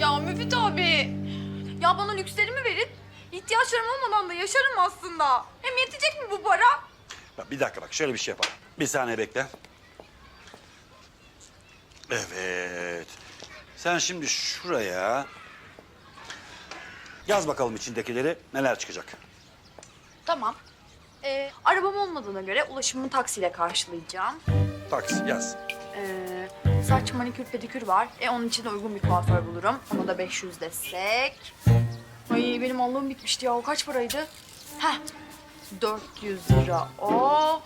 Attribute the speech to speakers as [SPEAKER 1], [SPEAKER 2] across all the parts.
[SPEAKER 1] Ya Müfit abi. Ya bana lükslerimi verin. İhtiyaçlarım olmadan da yaşarım aslında. Hem yetecek mi bu para?
[SPEAKER 2] Bak, bir dakika bak şöyle bir şey yapalım. Bir saniye bekle. Evet. Sen şimdi şuraya yaz bakalım içindekileri neler çıkacak.
[SPEAKER 1] Tamam. Ee, arabam olmadığına göre ulaşımımı taksiyle karşılayacağım.
[SPEAKER 2] Taksi yaz.
[SPEAKER 1] Ee, saç manikür pedikür var. E onun için de uygun bir kuaför bulurum. Ona da 500 desek. Ay benim allığım bitmişti ya. O kaç paraydı? Heh. 400 lira o.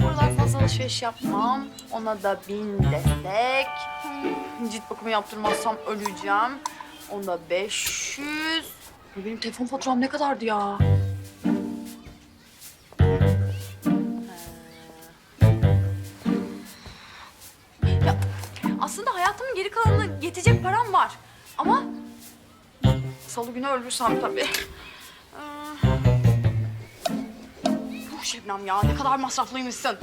[SPEAKER 1] Buradan fazla alışveriş yapmam. Ona da 1000 desek. Cilt bakımı yaptırmazsam öleceğim. Ona 500. Ay, Benim telefon faturam ne kadardı ya? Ya yetecek param var. Ama salı günü ölürsem tabii. Ee, Yuh Şebnem ya ne kadar masraflıymışsın.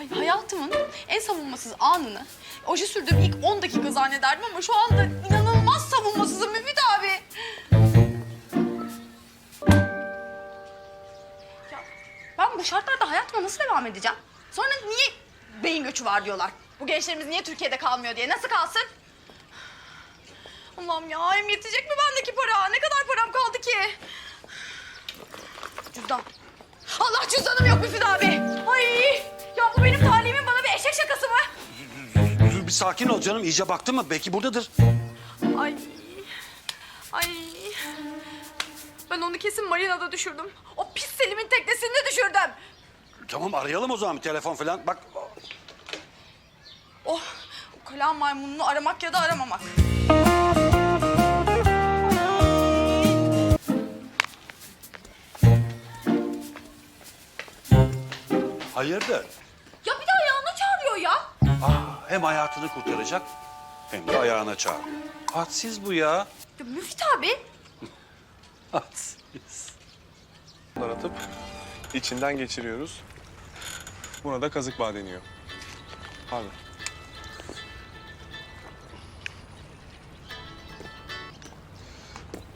[SPEAKER 3] Ay, hayatımın en savunmasız anını oje sürdüğüm ilk 10 dakika zannederdim ama şu anda inanılmaz savunmasızım Müfit abi. Ya, ben bu şartlarda hayatıma nasıl devam edeceğim? Sonra niye beyin göçü var diyorlar? Bu gençlerimiz niye Türkiye'de kalmıyor diye. Nasıl kalsın? Allah'ım ya hem yetecek mi bendeki para? Ne kadar param kaldı ki? Cüzdan. Allah cüzdanım yok Müfit abi. Ay ya bu benim talimin bana bir eşek şakası mı?
[SPEAKER 2] Dur bir sakin ol canım. İyice baktın mı? Belki buradadır.
[SPEAKER 1] Ay. Ay. Ben onu kesin marinada düşürdüm. O pis Selim'in teknesinde düşürdüm.
[SPEAKER 2] Tamam arayalım o zaman bir telefon falan. Bak
[SPEAKER 3] Oh, o kalam maymununu aramak ya da aramamak.
[SPEAKER 2] Hayırdır?
[SPEAKER 1] Ya bir de ayağına çağırıyor ya.
[SPEAKER 2] Aa, hem hayatını kurtaracak hem de ayağına çağırıyor. Hadsiz bu ya.
[SPEAKER 1] Ya Müfit abi.
[SPEAKER 2] Hadsiz.
[SPEAKER 4] Bunları atıp içinden geçiriyoruz. Buna da kazık bağı deniyor. Pardon.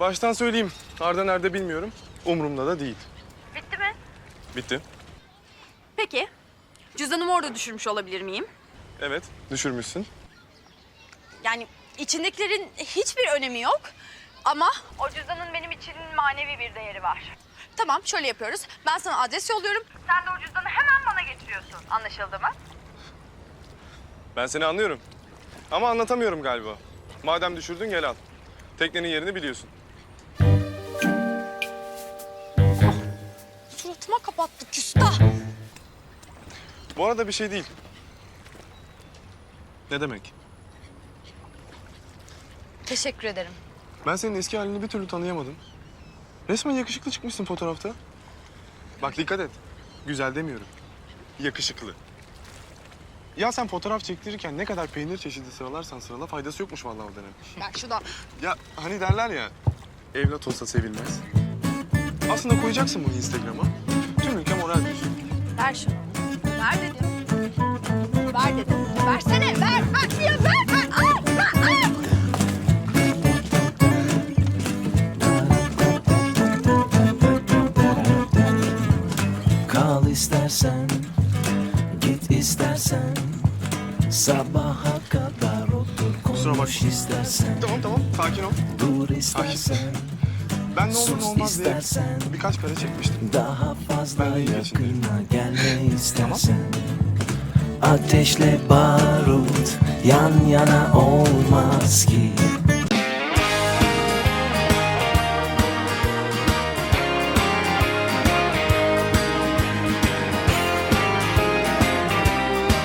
[SPEAKER 4] Baştan söyleyeyim. Arda nerede bilmiyorum. Umurumda da değil.
[SPEAKER 1] Bitti mi?
[SPEAKER 4] Bitti.
[SPEAKER 1] Peki. Cüzdanımı orada düşürmüş olabilir miyim?
[SPEAKER 4] Evet, düşürmüşsün.
[SPEAKER 3] Yani içindekilerin hiçbir önemi yok. Ama
[SPEAKER 1] O cüzdanın benim için manevi bir değeri var.
[SPEAKER 3] tamam şöyle yapıyoruz. Ben sana adres yolluyorum.
[SPEAKER 1] Sen de o cüzdanı hemen bana getiriyorsun. Anlaşıldı mı?
[SPEAKER 4] Ben seni anlıyorum. Ama anlatamıyorum galiba. Madem düşürdün gel al. Teknenin yerini biliyorsun.
[SPEAKER 3] Suratıma kapattı küstah.
[SPEAKER 4] Bu arada bir şey değil. Ne demek?
[SPEAKER 3] Teşekkür ederim.
[SPEAKER 4] Ben senin eski halini bir türlü tanıyamadım. Resmen yakışıklı çıkmışsın fotoğrafta. Bak dikkat et. Güzel demiyorum. Yakışıklı. Ya sen fotoğraf çektirirken ne kadar peynir çeşidi sıralarsan sırala faydası yokmuş vallahi o dönem.
[SPEAKER 3] Ben şuradan
[SPEAKER 4] Ya hani derler ya, evlat olsa sevilmez. Aslında koyacaksın bunu Instagram'a. Tüm ülke moral düşün.
[SPEAKER 3] ver şunu. Ver dedim. Ver dedim. Versene ver. Ver ya ver. ver. Ay, ver, ay.
[SPEAKER 5] Kal istersen, git istersen Sabaha kadar otur
[SPEAKER 4] Kusura
[SPEAKER 5] konuş
[SPEAKER 4] bakma.
[SPEAKER 5] istersen
[SPEAKER 4] Tamam tamam, sakin ol.
[SPEAKER 5] Dur istersen,
[SPEAKER 4] Ben ne olur ne olmaz diye
[SPEAKER 5] istersen
[SPEAKER 4] birkaç kare çekmiştim.
[SPEAKER 5] Daha fazla
[SPEAKER 4] Ben
[SPEAKER 5] yakına gelme istersen. Ateşle barut yan yana olmaz ki